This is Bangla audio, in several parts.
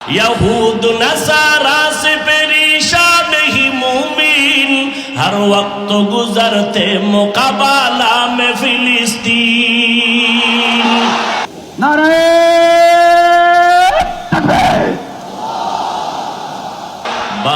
یہود نصارا سے پریشان ہی مومن ہر وقت گزرتے مقابلہ میں فلی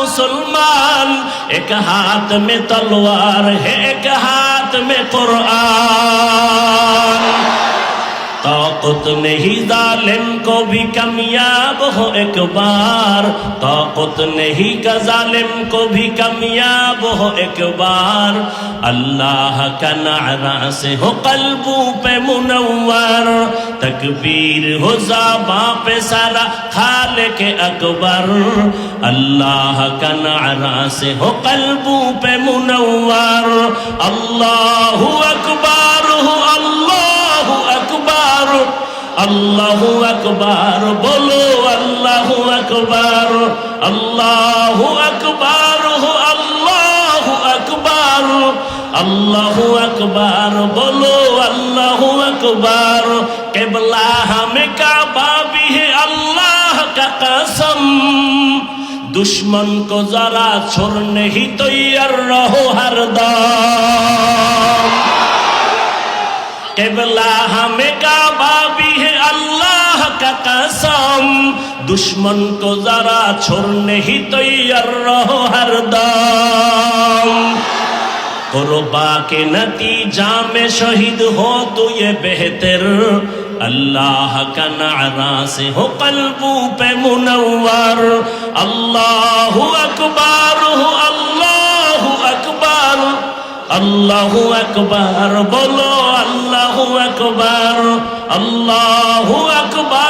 মুসলমান এক হাত মে তলোয়ার হে এক হাত মে কোরআন। طاقت نہیں ظالم کو بھی کمیاب ہو ایک بار۔ طاقت نہیں کا ظالم کو بھی کمیاب ہو ایک بار۔ اللہ کا نعرہ سے ہو قلبوں پہ منور۔ تکبیر ہو زابا پہ سارا خالق اکبر۔ اللہ کا نعرہ سے ہو قلبوں پہ منور۔ اللہ আল্লাহ আকবার, বলো আল্লাহ আকবার আল্লাহ আকবার হো আল্লাহ আকবার আল্লাহ আকবার, বলো আল্লাহ আকবার, কেবলা হামে কাবা হে আল্লাহ কা কসম, দুশ্মন কো যারা ছোড়নে হি তৈয়ার রহো হরদম কেবলা হামে কাবা দুশ্মন কো যারা ছোড়নে হি তৈয়ার রহ হরদম করবা কে নতিজা মে শহীদ হো তো ইয়ে বেহতর اللہ کا نعرہ سے ہو قلبوں پہ منور اللہ اکبر ہو اللہ اکبر اللہ اکبر بولو اللہ اکبر اللہ اکبر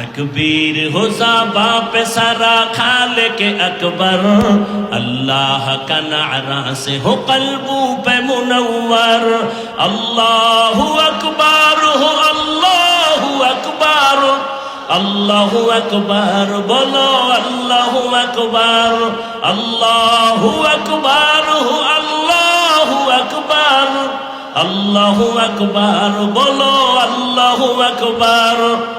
تکبیر ہو زابا پہ سارا خالق اکبر اللہ کا نعرہ سے ہو قلبوں پہ منور اللہ اکبر ہو اللہ اکبر اللہ اکبر بولو اللہ اکبر اللہ اکبر ہو اللہ اکبر اللہ اکبر بولو اللہ اکبر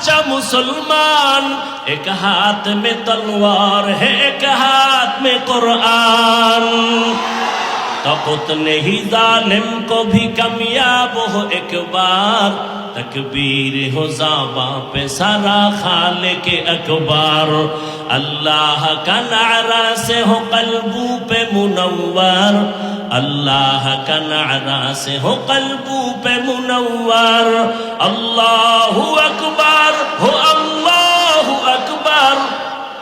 सच्चा मुसलमान एक हाथ में तलवार है एक हाथ में कुरान तकुत नहीं जालिम को भी कामयाब हो एक बार तकबीर हो जाबा पे सारा खाले के अकबार अल्लाह का नारा से हो कल्बू पे मुनव्वर अल्लाह का नारा से हो कल्बू पे मुनव्वर अल्लाह अकबर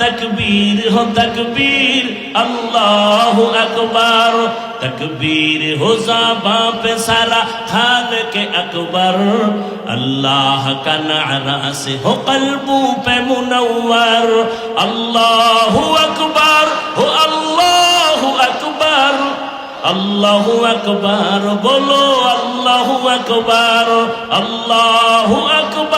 তকবীর হো তকবীর, আল্লাহ আকবর। তকবীর হো জাবা পে সারা খাল কে আকবর। আল্লাহ কা নারা সে হো কলবু পে মুনওয়ার। আল্লাহ আকবর, হো আল্লাহ আকবর। আল্লাহ আকবর, বলো আল্লাহ আকবর। আল্লাহ আকবর।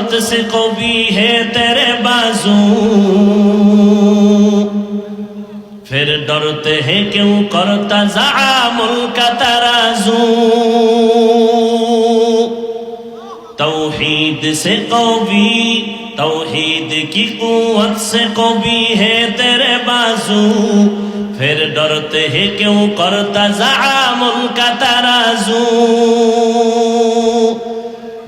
कुवत से कभी है तेरे बाजू फिर डरते हैं क्यों करता जामुल का तराजू तौहीद से कभी तौहीद की कुवत से कभी है तेरे बाजू फिर डरते हैं क्यों करता जामुल का तराजू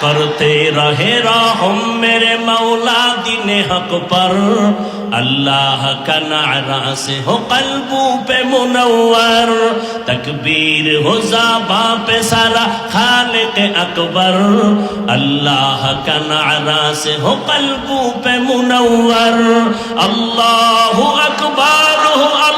کرتے رہے ہم میرے مولا دین حق پر اللہ کا نعرہ سے ہو قلبوں پہ منور تکبیر ہو زابا پہ سارا خالق اکبر اللہ کا نعرہ سے ہو قلبوں پہ منور اللہ اکبر ہو اللہ